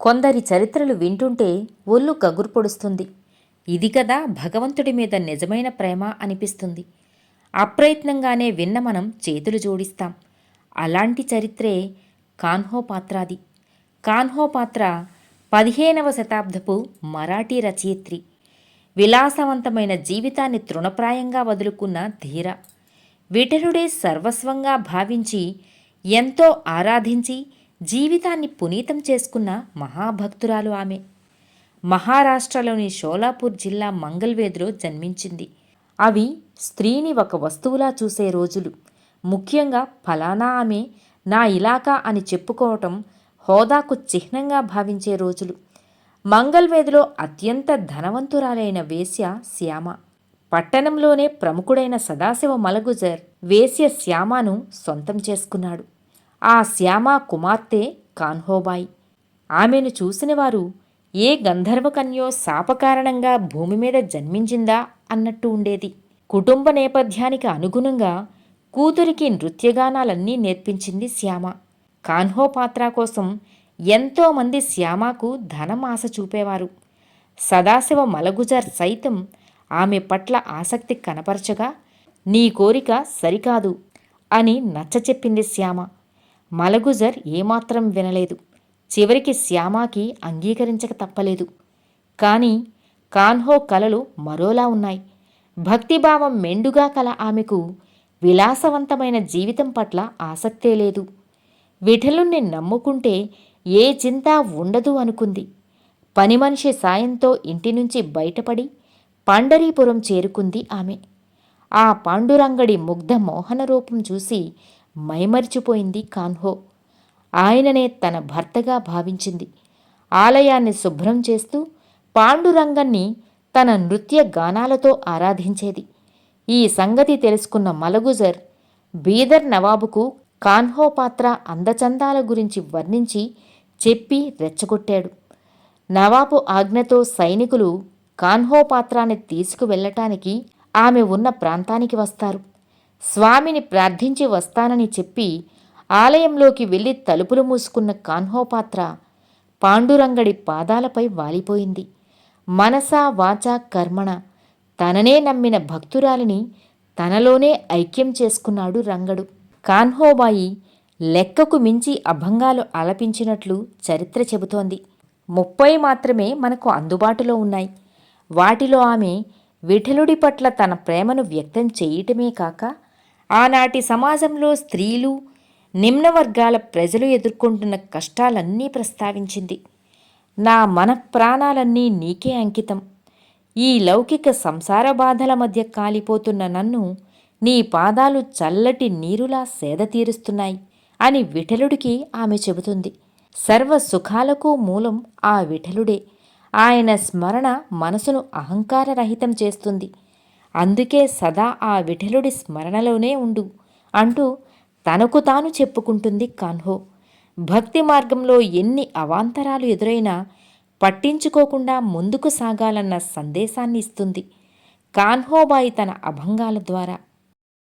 కొందరి చరిత్రలు వింటుంటే ఒళ్ళు గగురు పొడుస్తుంది ఇది కదా భగవంతుడి మీద నిజమైన ప్రేమ అనిపిస్తుంది. అప్రయత్నంగానే విన్న మనం చేతులు జోడిస్తాం. అలాంటి చరిత్రే కాన్హో కాన్హోపాత్ర కాన్హో పాత్ర పదిహేనవ శతాబ్దపు మరాఠీ రచయిత్రి. విలాసవంతమైన జీవితాన్ని తృణప్రాయంగా వదులుకున్న ధీర. విఠలుడే సర్వస్వంగా భావించి ఎంతో ఆరాధించి జీవితాన్ని పునీతం చేసుకున్న మహాభక్తురాలు ఆమె. మహారాష్ట్రలోని షోలాపూర్ జిల్లా మంగల్వేద్లో జన్మించింది. అవి స్త్రీని ఒక వస్తువులా చూసే రోజులు. ముఖ్యంగా ఫలానా ఆమె నా ఇలాకా అని చెప్పుకోవటం హోదాకు చిహ్నంగా భావించే రోజులు. మంగల్వేదిలో అత్యంత ధనవంతురాలైన వేశ్య శ్యామ. పట్టణంలోనే ప్రముఖుడైన సదాశివ మలగుజర్ వేశ్య శ్యామను సొంతం చేసుకున్నాడు. ఆ శ్యామ కుమార్తె కాన్హోబాయి. ఆమెను చూసినవారు ఏ గంధర్వకన్యో శాపకారణంగా భూమి మీద జన్మించిందా అన్నట్టు ఉండేది. కుటుంబ నేపథ్యానికి అనుగుణంగా కూతురికి నృత్యగానాలన్నీ నేర్పించింది శ్యామ. కాన్హో పాత్ర కోసం ఎంతోమంది శ్యామకు ధనం ఆశ చూపేవారు. సదాశివ మలగుజార్ సైతం ఆమె పట్ల ఆసక్తి కనపరచగా నీ కోరిక సరికాదు అని నచ్చచెప్పింది శ్యామ. మలగుజర్ ఏమాత్రం వినలేదు. చివరికి శ్యామాకి అంగీకరించక తప్పలేదు. కానీ కాన్హో కలలు మరోలా ఉన్నాయి. భక్తిభావం మెండుగా కల ఆమెకు విలాసవంతమైన జీవితం పట్ల ఆసక్తే లేదు. విఠలుణ్ణి నమ్ముకుంటే ఏ చింత ఉండదు అనుకుంది. పని మనిషి సాయంతో ఇంటి నుంచి బయటపడి పండరీపురం చేరుకుంది ఆమె. ఆ పాండురంగడి ముగ్ధ మోహన రూపం చూసి మైమరిచిపోయింది కాన్హో. ఆయననే తన భర్తగా భావించింది. ఆలయాన్ని శుభ్రం చేస్తూ పాండురంగన్ని తన నృత్య గానాలతో ఆరాధించేది. ఈ సంగతి తెలుసుకున్న మలగుజర్ బీదర్ నవాబుకు కాన్హో పాత్ర అందచందాల గురించి వర్ణించి చెప్పి రెచ్చగొట్టాడు. నవాబు ఆజ్ఞతో సైనికులు కాన్హో పాత్రాన్ని తీసుకువెళ్ళటానికి ఆమె ఉన్న ప్రాంతానికి వస్తారు. స్వామిని ప్రార్థించి వస్తానని చెప్పి ఆలయంలోకి వెళ్ళి తలుపులు మూసుకున్న కాన్హో పాత్ర పాండురంగడి పాదాలపై వాలిపోయింది. మనసా వాచా కర్మణ తననే నమ్మిన భక్తురాలిని తనలోనే ఐక్యం చేసుకున్నాడు రంగడు. కాన్హోబాయి లెక్కకు మించి అభంగాలు ఆలపించినట్లు చరిత్ర చెబుతోంది. ముప్పై మాత్రమే మనకు అందుబాటులో ఉన్నాయి. వాటిలో ఆమె విఠలుడి పట్ల తన ప్రేమను వ్యక్తం చేయటమే కాక ఆనాటి సమాజంలో స్త్రీలు నిమ్న వర్గాల ప్రజలు ఎదుర్కొంటున్న కష్టాలన్నీ ప్రస్తావించింది. నా మన ప్రాణాలన్నీ నీకే అంకితం. ఈ లౌకిక సంసార బాధల మధ్య కాలిపోతున్న నన్ను నీ పాదాలు చల్లటి నీరులా సేద తీరుస్తున్నాయి అని విఠలుడికి ఆమె చెబుతుంది. సర్వ సుఖాలకు మూలం ఆ విఠలుడే. ఆయన స్మరణ మనసును అహంకారరహితం చేస్తుంది. అందుకే సదా ఆ విఠలుడి స్మరణలోనే ఉండు అంటూ తనకు తాను చెప్పుకుంటుంది కాన్హో. భక్తి మార్గంలో ఎన్ని అవాంతరాలు ఎదురైనా పట్టించుకోకుండా ముందుకు సాగాలన్న సందేశాన్ని ఇస్తుంది కాన్హోబాయి తన అభంగాల ద్వారా.